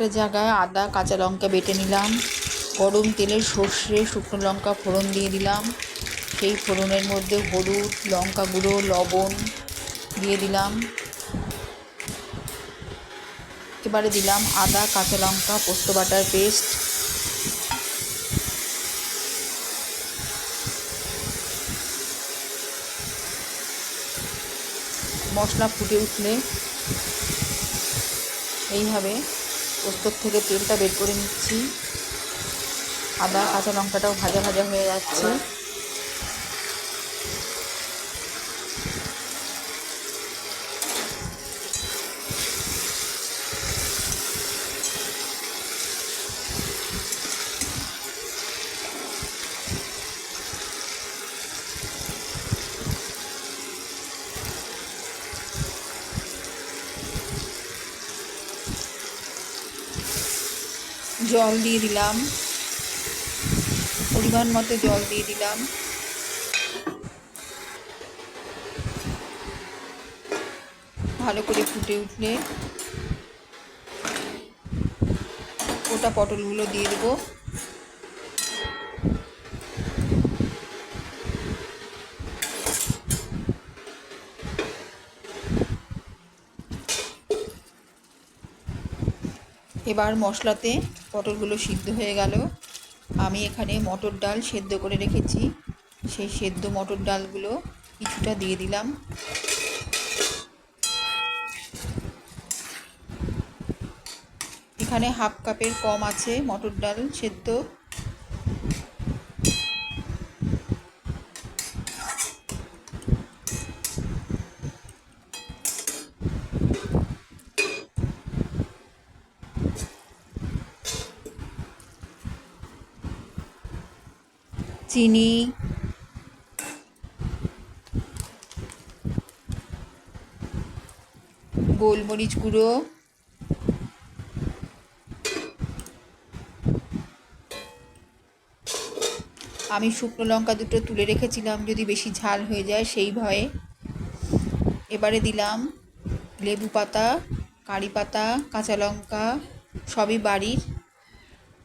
একটা জায়গায় আদা, কাঁচা লঙ্কা বেটে নিলাম, গরম তেলে সর্ষে, শুকনো লঙ্কা ফোড়ন দিয়ে দিলাম, সেই ফোড়নের মধ্যে হলুদ, লঙ্কা গুঁড়ো, লবণ দিয়ে দিলাম। এবারে দিলাম আদা, কাঁচা লঙ্কা, পোস্ত বাটার পেস্ট। মশলা ফুটে উঠলে এইভাবে পোস্তর থেকে তেলটা বের করে নিচ্ছি। আদা কাঁচা লঙ্কাটাও ভাজা ভাজা হয়ে যাচ্ছে। জল দিয়ে দিলাম। পরিমাণ মতো জল দিয়ে দিলাম। ভালো করে ফুটে উঠলে ওটা পটলগুলো দিয়ে দেবো। এবার মশলাতে পটলগুলো সিদ্ধ হয়ে গেল। আমি এখানে মটর ডাল সেদ্ধ করে রেখেছি। সেই সেদ্ধ মটর ডালগুলো কিছুটা দিয়ে দিলাম। এখানে হাফ কাপের কম আছে মটর ডাল সেদ্ধ। চিনি। গোলমরিচ গুঁড়ো। আমি শুকনো লঙ্কা দুটো তুলে রেখেছিলাম, যদি বেশি ঝাল হয়ে যায় সেই ভয়ে। এবারে দিলাম লেবু পাতা, কারি পাতা, কাঁচা লঙ্কা, সবই বাড়ির।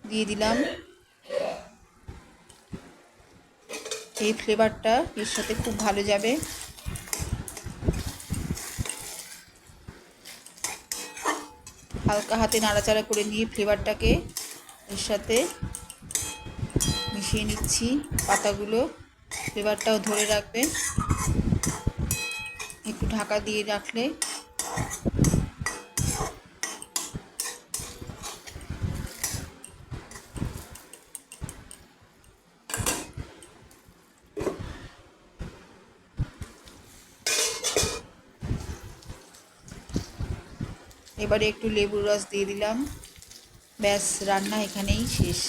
দিয়ে দিলাম এই ফ্লেভারটা এর সাথে খুব ভালো যাবে। হালকা হাতে নাড়াচাড়া করে নিয়ে ফ্লেভারটাকে এর সাথে মিশিয়ে নিচ্ছি। পাতাগুলো ফ্লেভারটাও ধরে রাখবে। একটু ঢাকা দিয়ে রাখলে এবারে একটু লেবুর রস দিয়ে দিলাম। ব্যাস রান্না এখানেই শেষ।